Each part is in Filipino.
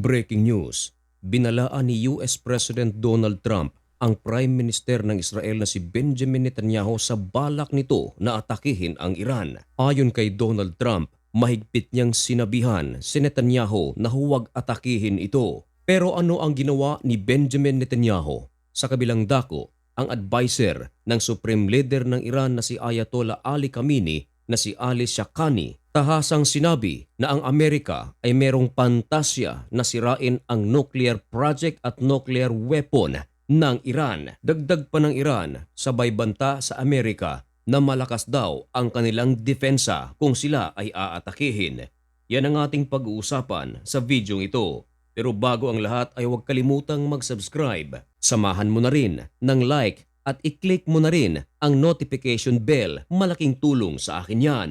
Breaking news, binalaan ni US President Donald Trump ang Prime Minister ng Israel na si Benjamin Netanyahu sa balak nito na atakihin ang Iran. Ayon kay Donald Trump, mahigpit niyang sinabihan si Netanyahu na huwag atakihin ito. Pero ano ang ginawa ni Benjamin Netanyahu? Sa kabilang dako, ang advisor ng Supreme Leader ng Iran na si Ayatollah Ali Khamenei na si Ali Shakani tahasang sinabi na ang Amerika ay merong pantasya na sirain ang nuclear project at nuclear weapon ng Iran. Dagdag pa ng Iran, sabay banta sa Amerika na malakas daw ang kanilang depensa kung sila ay aatakihin. Yan ang ating pag-uusapan sa video ito. Pero bago ang lahat ay huwag kalimutang mag-subscribe. Samahan mo na rin ng like at i-click mo na rin ang notification bell. Malaking tulong sa akin yan.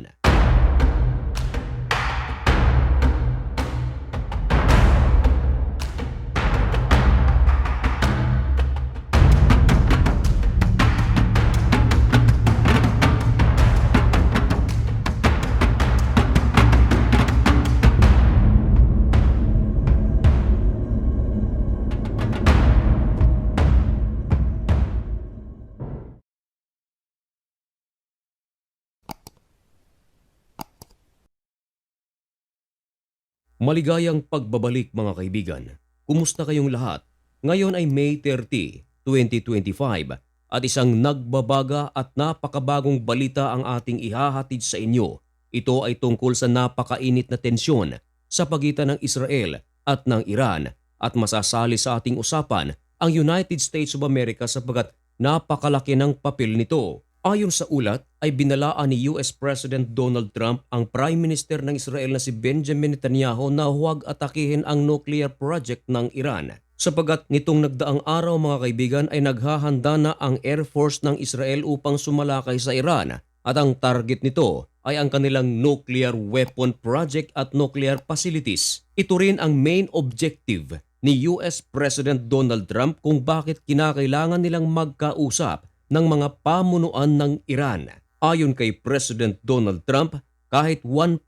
Maligayang pagbabalik mga kaibigan. Kumusta kayong lahat? Ngayon ay May 30, 2025 at isang nagbabaga at napakabagong balita ang ating ihahatid sa inyo. Ito ay tungkol sa napakainit na tensyon sa pagitan ng Israel at ng Iran at masasali sa ating usapan ang United States of America sapagat napakalaki ng papel nito. Ayon sa ulat ay binalaan ni US President Donald Trump ang Prime Minister ng Israel na si Benjamin Netanyahu na huwag atakihin ang nuclear project ng Iran. Sapagat nitong nagdaang araw mga kaibigan ay naghahanda na ang Air Force ng Israel upang sumalakay sa Iran at ang target nito ay ang kanilang nuclear weapon project at nuclear facilities. Ito rin ang main objective ni US President Donald Trump kung bakit kinakailangan nilang magkausap ng mga pamunuan ng Iran. Ayon kay President Donald Trump, kahit 1%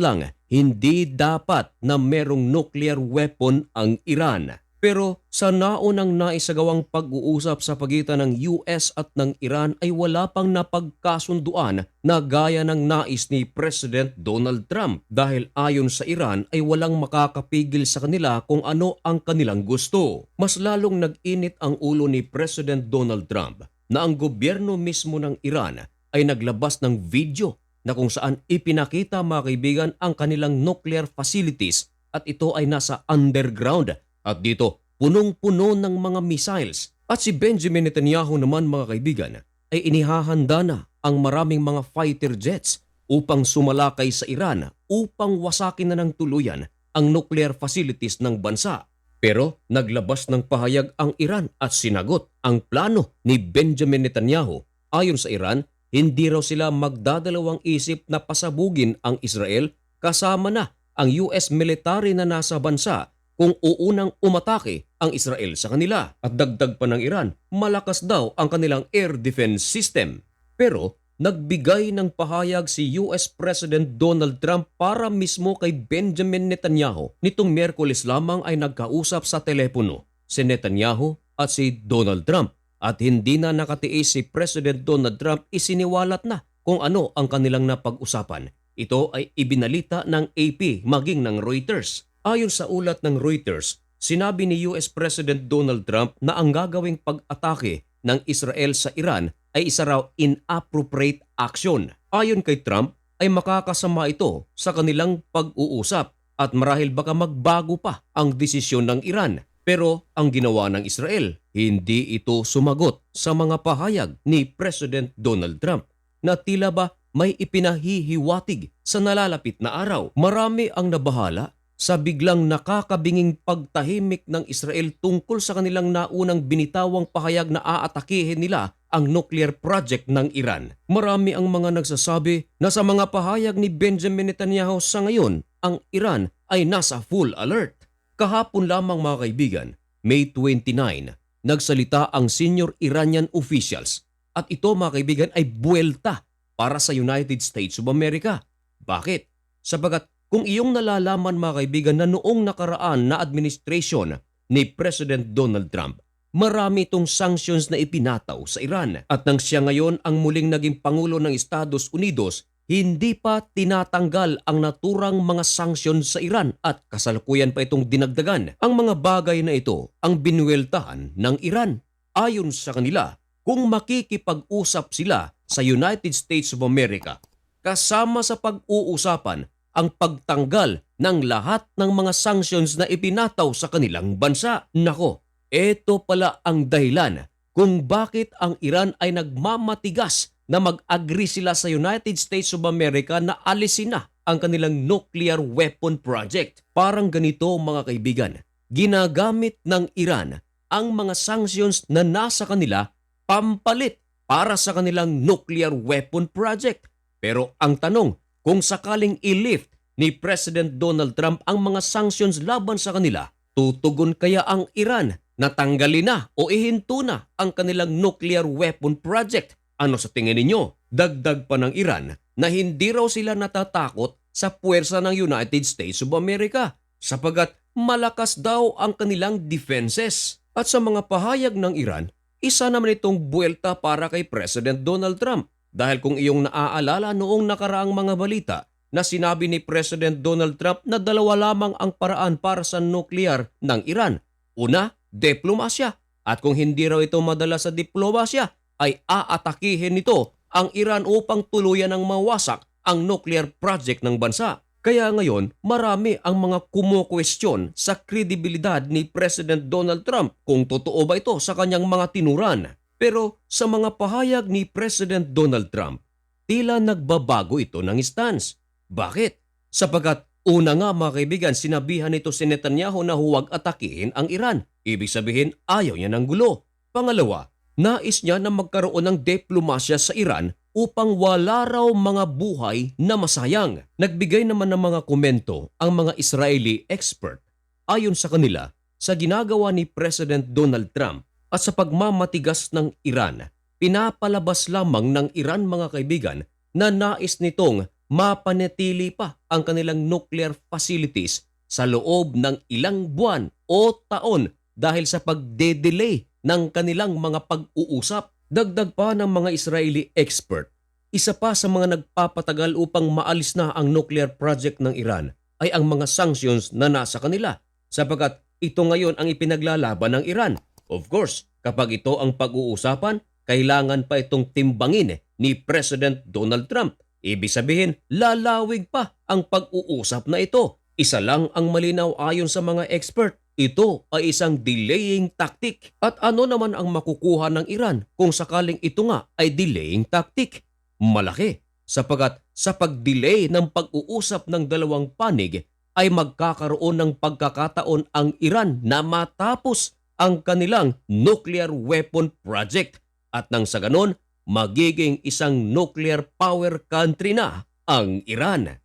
lang, hindi dapat na merong nuclear weapon ang Iran. Pero sa naunang naisagawang pag-uusap sa pagitan ng US at ng Iran ay wala pang napagkasunduan na gaya ng nais ni President Donald Trump dahil ayon sa Iran ay walang makakapigil sa kanila kung ano ang kanilang gusto. Mas lalong nag-init ang ulo ni President Donald Trump na ang gobyerno mismo ng Iran ay naglabas ng video na kung saan ipinakita mga kaibigan ang kanilang nuclear facilities at ito ay nasa underground at dito punong-puno ng mga missiles. At si Benjamin Netanyahu naman mga kaibigan ay inihahanda na ang maraming mga fighter jets upang sumalakay sa Iran upang wasakin na ng tuluyan ang nuclear facilities ng bansa. Pero naglabas ng pahayag ang Iran at sinagot ang plano ni Benjamin Netanyahu. Ayon sa Iran, hindi raw sila magdadalawang isip na pasabugin ang Israel kasama na ang US military na nasa bansa kung uunang umatake ang Israel sa kanila. At dagdag pa ng Iran, malakas daw ang kanilang air defense system. Pero nagbigay ng pahayag si US President Donald Trump para mismo kay Benjamin Netanyahu. Nitong Miyerkules lamang ay nagkausap sa telepono si Netanyahu at si Donald Trump. At hindi na nakatiis si President Donald Trump isiniwalat na kung ano ang kanilang napag-usapan. Ito ay ibinalita ng AP maging ng Reuters. Ayon sa ulat ng Reuters, sinabi ni US President Donald Trump na ang gagawing pag-atake ng Israel sa Iran ay isa raw inappropriate action. Ayon kay Trump ay makakasama ito sa kanilang pag-uusap at marahil baka magbago pa ang desisyon ng Iran. Pero ang ginawa ng Israel, hindi ito sumagot sa mga pahayag ni President Donald Trump na tila ba may ipinahihiwatig sa nalalapit na araw. Marami ang nabahala sa biglang nakakabinging pagtahimik ng Israel tungkol sa kanilang naunang binitawang pahayag na aatakihin nila ang nuclear project ng Iran. Marami ang mga nagsasabi na sa mga pahayag ni Benjamin Netanyahu sa ngayon, ang Iran ay nasa full alert. Kahapon lamang mga kaibigan, May 29, nagsalita ang senior Iranian officials at ito mga kaibigan ay buwelta para sa United States of America. Bakit? Sabagat Kung iyong nalalaman mga kaibigan na noong nakaraan na administration ni President Donald Trump, marami itong sanctions na ipinataw sa Iran. At nang siya ngayon ang muling naging Pangulo ng Estados Unidos, hindi pa tinatanggal ang naturang mga sanctions sa Iran at kasalukuyan pa itong dinagdagan. Ang mga bagay na ito ang binuweltahan ng Iran. Ayon sa kanila, kung makikipag-usap sila sa United States of America, kasama sa pag-uusapan ang pagtanggal ng lahat ng mga sanctions na ipinataw sa kanilang bansa. Nako, ito pala ang dahilan kung bakit ang Iran ay nagmamatigas na mag-agree sila sa United States of America na alisin na ang kanilang nuclear weapon project. Parang ganito mga kaibigan, ginagamit ng Iran ang mga sanctions na nasa kanila pampalit para sa kanilang nuclear weapon project. Pero ang tanong, kung sakaling i-lift ni President Donald Trump ang mga sanctions laban sa kanila, tutugon kaya ang Iran na tanggalin na o ihinto na ang kanilang nuclear weapon project? Ano sa tingin ninyo? Dagdag pa ng Iran na hindi raw sila natatakot sa puwersa ng United States of America sapagat malakas daw ang kanilang defenses. At sa mga pahayag ng Iran, isa naman itong buwelta para kay President Donald Trump. Dahil kung iyong naaalala noong nakaraang mga balita na sinabi ni President Donald Trump na dalawa lamang ang paraan para sa nuklear ng Iran. Una, diplomasya. At kung hindi raw ito madala sa diplomasya, ay aatakihin nito ang Iran upang tuluyan ng mawasak ang nuclear project ng bansa. Kaya ngayon, marami ang mga kumukwestiyon sa kredibilidad ni President Donald Trump kung totoo ba ito sa kanyang mga tinuran. Pero sa mga pahayag ni President Donald Trump, tila nagbabago ito ng stance. Bakit? Sapagat una nga mga kaibigan, sinabihan nito si Netanyahu na huwag atakihin ang Iran. Ibig sabihin, ayaw niya ng gulo. Pangalawa, nais niya na magkaroon ng diplomasya sa Iran upang wala raw mga buhay na masayang. Nagbigay naman ng mga komento ang mga Israeli expert ayon sa kanila sa ginagawa ni President Donald Trump at sa pagmamatigas ng Iran. Pinapalabas lamang ng Iran mga kaibigan na nais nitong mapanatili pa ang kanilang nuclear facilities sa loob ng ilang buwan o taon dahil sa pagde-delay ng kanilang mga pag-uusap. Dagdag pa ng mga Israeli expert, isa pa sa mga nagpapatagal upang maalis na ang nuclear project ng Iran ay ang mga sanctions na nasa kanila sapagkat ito ngayon ang ipinaglalaban ng Iran. Of course, kapag ito ang pag-uusapan, kailangan pa itong timbangin ni President Donald Trump. Ibig sabihin, lalawig pa ang pag-uusap na ito. Isa lang ang malinaw ayon sa mga expert. Ito ay isang delaying tactic. At ano naman ang makukuha ng Iran kung sakaling ito nga ay delaying tactic? Malaki, sapagat sa pag-delay ng pag-uusap ng dalawang panig ay magkakaroon ng pagkakataon ang Iran na matapos ang kanilang nuclear weapon project at nang sa ganon, magiging isang nuclear power country na ang Iran.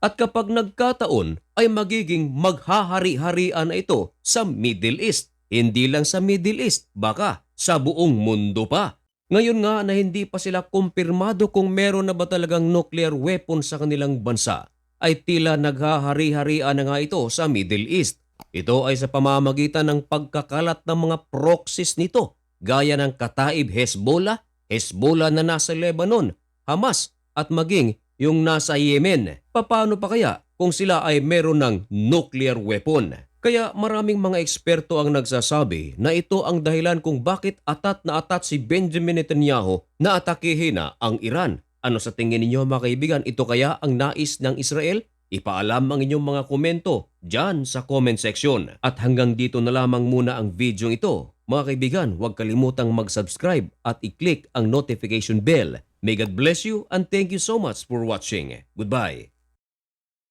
At kapag nagkataon ay magiging maghahari-harian na ito sa Middle East. Hindi lang sa Middle East, baka sa buong mundo pa. Ngayon nga na hindi pa sila kumpirmado kung meron na ba talagang nuclear weapon sa kanilang bansa, ay tila naghahari-harian na nga ito sa Middle East. Ito ay sa pamamagitan ng pagkakalat ng mga proxies nito, gaya ng Kataib Hezbollah, Hezbollah na nasa Lebanon, Hamas at maging yung nasa Yemen. Paano pa kaya kung sila ay meron ng nuclear weapon? Kaya maraming mga eksperto ang nagsasabi na ito ang dahilan kung bakit atat na atat si Benjamin Netanyahu na atakihin na ang Iran. Ano sa tingin ninyo mga kaibigan, ito kaya ang nais ng Israel? Ipaalam ang inyong mga komento dyan sa comment section. At hanggang dito na lamang muna ang video ito. Mga kaibigan, huwag kalimutang mag-subscribe at i-click ang notification bell. May God bless you and thank you so much for watching. Goodbye.